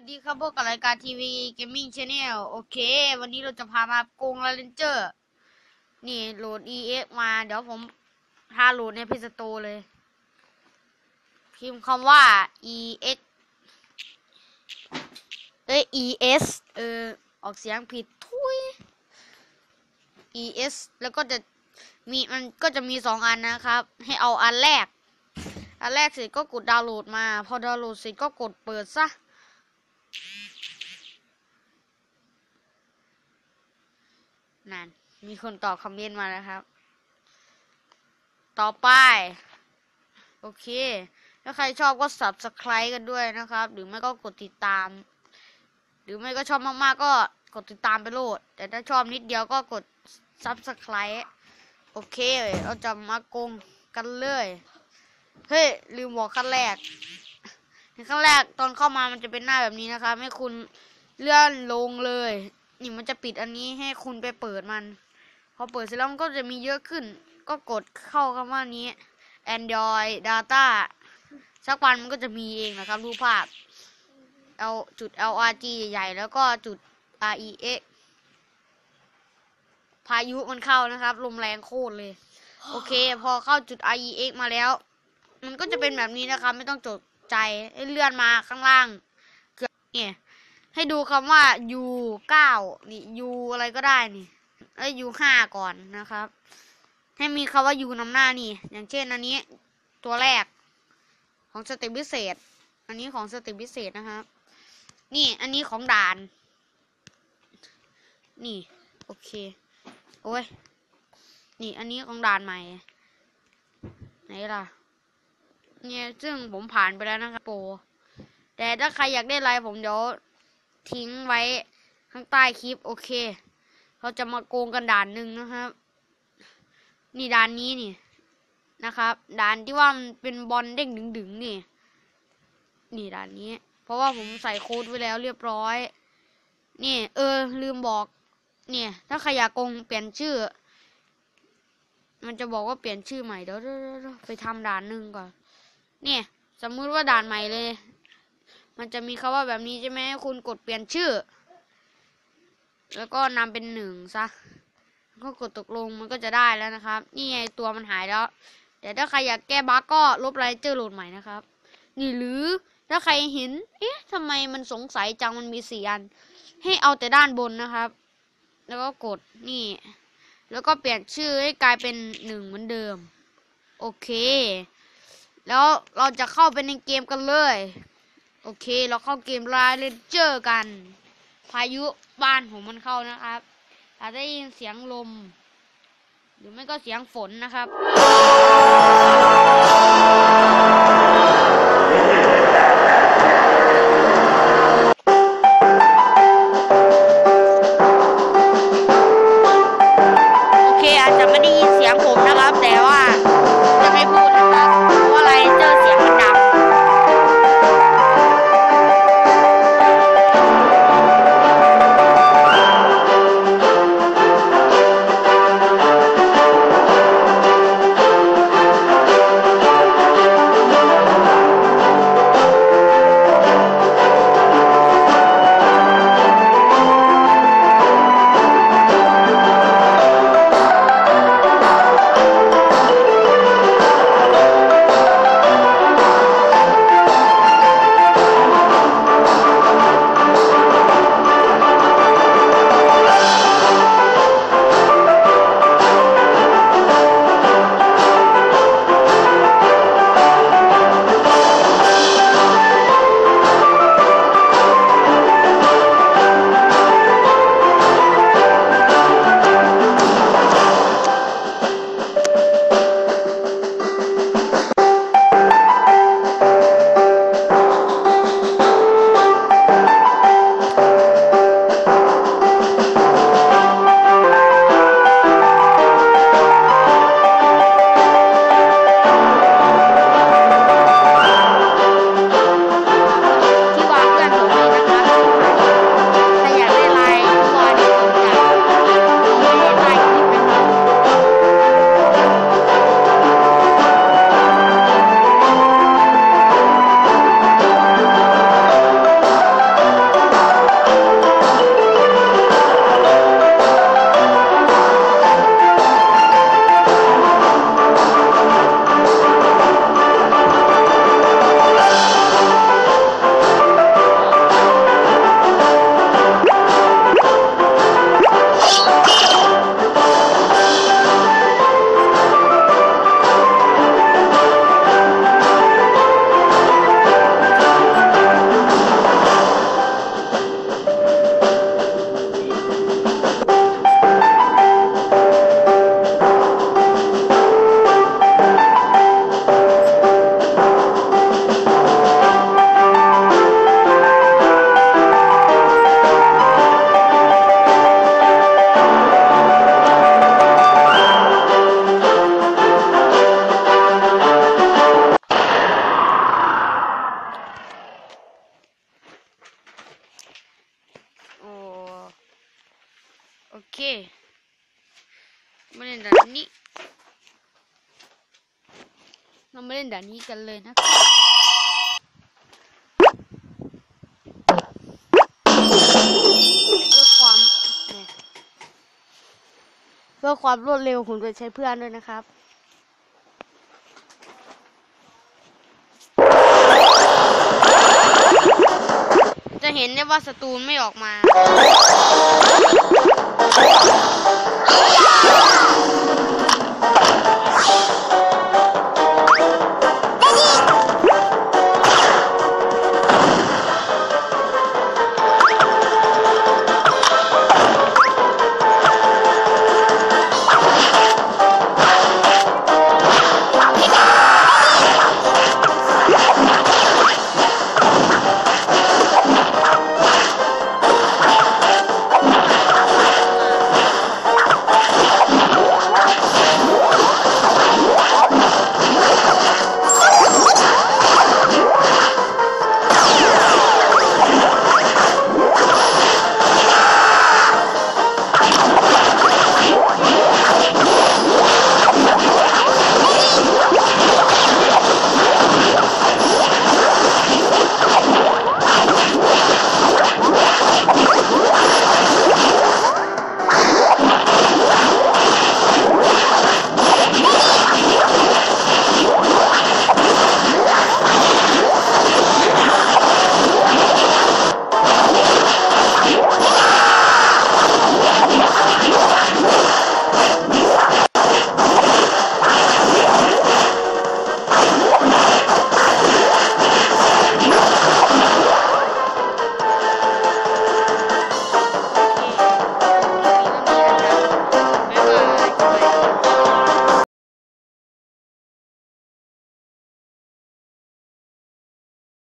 วัสดีครับพวกกับรายการทีวีเกมมิ่งชาแนลโอเค วันนี้เราจะพามาโกงลาเลนเจอร์ นี่โหลด EX มา เดี๋ยวผมพาโหลดในเพจสโตเลย พิมพ์คำว่า EX เอ้ย ES เออ ออกเสียงผิดทุย ES แล้วก็จะมีมันก็จะมีสองอันนะครับ ให้เอาอันแรก อันแรกเสร็จก็กดดาวน์โหลดมา พอดาวน์โหลดเสร็จก็กดเปิดซะ นั่นมีคนตอบคอมเมนต์มาแล้วครับ ต่อไป โอเค ถ้าใครชอบก็ subscribe กันด้วยนะครับ หรือไม่ก็กดติดตาม หรือไม่ก็ชอบมากๆก็กดติดตามไปโลด แต่ถ้าชอบนิดเดียวก็กด subscribe โอเค เราจะมาโกงกันเลย เฮ้ย ลืมบอกขั้นแรกในขั้นแรกตอนเข้ามามันจะเป็นหน้าแบบนี้นะครับให้คุณเลื่อนลงเลย นี่มันจะปิดอันนี้ให้คุณไปเปิดมัน พอเปิดเสร็จแล้วมันก็จะมีเยอะขึ้น ก็กดเข้าคำว่านี้ Android Data สักวันมันก็จะมีเองนะครับรูปภาพ L จุด LRG ใหญ่ๆแล้วก็จุด REX พายุมันเข้านะครับลมแรงโคตรเลย โอเค พอเข้าจุด REX มาแล้ว มันก็จะเป็นแบบนี้นะครับ ไม่ต้องจดใจให้เลื่อนมาข้างล่าง เกือบเนี่ย ให้ดูคำว่า U เก้านี่ U อะไรก็ได้นี่เอ้ย U ห้าก่อนนะครับ ให้มีคำว่า U นำหน้านี่ อย่างเช่นอันนี้ ตัวแรก ของสเต็ปพิเศษ อันนี้ของสเต็ปพิเศษนะครับ นี่อันนี้ของด่าน นี่ โอเค โอ้ย นี่อันนี้ของด่านใหม่ ไหนล่ะ เนี่ยซึ่งผมผ่านไปแล้วนะครับโปรแต่ถ้าใครอยากได้ไลน์ผมเดี๋ยว ทิ้งไว้ข้างใต้คลิป โอเค เราจะมาโกงกันด่านหนึ่งนะครับ นี่ด่านนี้นี่นะครับ ด่านที่ว่ามันเป็นบอลเด้งดึงๆนี่ นี่ด่านนี้ เพราะว่าผมใส่โค้ดไว้แล้วเรียบร้อย นี่ เออ ลืมบอก เนี่ย ถ้าใครอยากโกงเปลี่ยนชื่อ มันจะบอกว่าเปลี่ยนชื่อใหม่เดี๋ยวเดี๋ยวเดี๋ยวไปทำด่านหนึ่งก่อน เนี่ย สมมุติว่าด่านใหม่เลย มันจะมีคำว่าแบบนี้ใช่ไหมคุณกดเปลี่ยนชื่อ แล้วก็นำเป็นหนึ่งซะแล้วก็กดตกลงมันก็จะได้แล้วนะครับ นี่ไงตัวมันหายแล้วแต่ถ้าใครอยากแก้บั๊กก็ลบไลเจอร์โหลดใหม่นะครับ นี่หรือถ้าใครเห็น เอ๊ะทำไมมันสงสัยจังมันมีสี่อัน ให้เอาแต่ด้านบนนะครับ แล้วก็กดนี่ แล้วก็เปลี่ยนชื่อให้กลายเป็นหนึ่งเหมือนเดิม โอเค แล้วเราจะเข้าไปในเกมกันเลย โอเค เราเข้าเกมรายเลนเจอร์กัน พายุบ้านผมมันเข้านะครับ อาจจะได้ยินเสียงลม หรือไม่ก็เสียงฝนนะครับ โอเคอาจจะไม่ได้ยินเสียงผมนะครับแต่ว่า เรามาเล่นด่านนี้กันเลยนะครับเพื่อความเพื่อความรวดเร็วผมจะใช้เพื่อนด้วยนะครับจะเห็นได้ว่าศัตรูไม่ออกมา